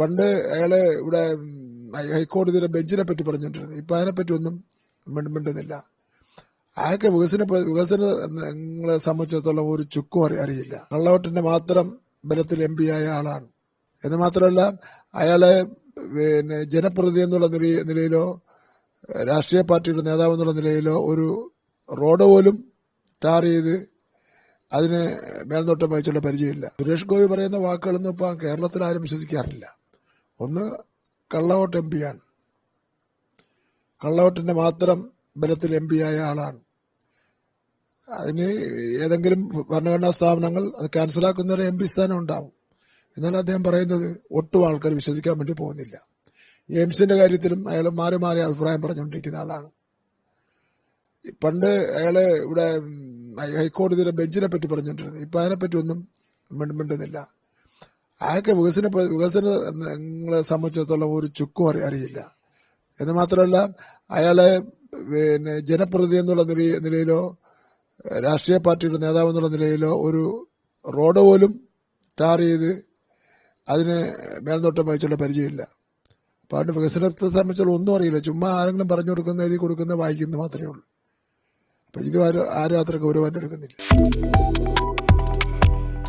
പണ്ട് അയാൾ ഇവിടെ ഹൈക്കോടതിയുടെ ബെഞ്ചിനെ പറ്റി പറഞ്ഞിട്ടുണ്ട്. ഇപ്പൊ അതിനെപ്പറ്റി ഒന്നും മിണ്ട- മിണ്ടുന്നില്ല. അയാൾക്ക് വികസന വികസനങ്ങളെ സംബന്ധിച്ചിടത്തോളം ഒരു ചുക്കും അറി അറിയില്ല. കള്ളവോട്ടിന്റെ മാത്രം ബലത്തിൽ എം പി ആയ ആളാണ്. എന്ന് മാത്രമല്ല അയാളെ പിന്നെ ജനപ്രതിനിധി എന്നുള്ള നില നിലയിലോ രാഷ്ട്രീയ പാർട്ടിയുടെ നേതാവ് എന്നുള്ള നിലയിലോ ഒരു റോഡ് പോലും ടാർ ചെയ്ത് അതിന് മേൽനോട്ടം വഹിച്ചുള്ള പരിചയമില്ല. സുരേഷ് ഗോപി പറയുന്ന വാക്കുകളൊന്നും ഇപ്പം കേരളത്തിൽ ആരും വിശ്വസിക്കാറില്ല. ഒന്ന് കള്ളവോട്ട് എം പിയാണ് കള്ളവോട്ടിന്റെ മാത്രം ബലത്തിൽ എം പി ആയ ആളാണ്. അതിന് ഏതെങ്കിലും ഭരണഘടനാ സ്ഥാപനങ്ങൾ അത് ക്യാൻസലാക്കുന്നവരെ എം പി സ്ഥാനം ഉണ്ടാവും. എന്നാൽ അദ്ദേഹം പറയുന്നത് ഒട്ടും ആൾക്കാർ വിശ്വസിക്കാൻ വേണ്ടി പോകുന്നില്ല. എയിംസിന്റെ കാര്യത്തിലും അയാൾ മാറി മാറി അഭിപ്രായം പറഞ്ഞുകൊണ്ടിരിക്കുന്ന ആളാണ്. പണ്ട് അയാൾ ഇവിടെ ഹൈക്കോടതിയിലെ ബെഞ്ചിനെ പറ്റി പറഞ്ഞുകൊണ്ടിരുന്നു. ഇപ്പൊ അതിനെപ്പറ്റി ഒന്നും മിണ്ട- മിണ്ടുന്നില്ല. അയാൾക്ക് വികസന വികസനങ്ങളെ സംബന്ധിച്ചിടത്തോളം ഒരു ചുക്കും അറി അറിയില്ല. എന്ന് മാത്രമല്ല അയാളെ പിന്നെ ജനപ്രതിനിധി എന്നുള്ള നില നിലയിലോ രാഷ്ട്രീയ പാർട്ടിയുടെ നേതാവ് എന്നുള്ള നിലയിലോ ഒരു റോഡ് പോലും ടാർ ചെയ്ത് അതിന് മേൽനോട്ടം വഹിച്ചുള്ള പരിചയമില്ല. അപ്പൊ അതുകൊണ്ട് വികസനത്തെ സംബന്ധിച്ചുള്ള ഒന്നും അറിയില്ല. ചുമ്മാ ആരെങ്കിലും പറഞ്ഞു കൊടുക്കുന്ന എഴുതി കൊടുക്കുന്ന വായിക്കുന്ന മാത്രമേ ഉള്ളൂ. അപ്പം ഇത് ആരും ആരും അത്ര ഗൗരവമായിട്ട് എടുക്കുന്നില്ല.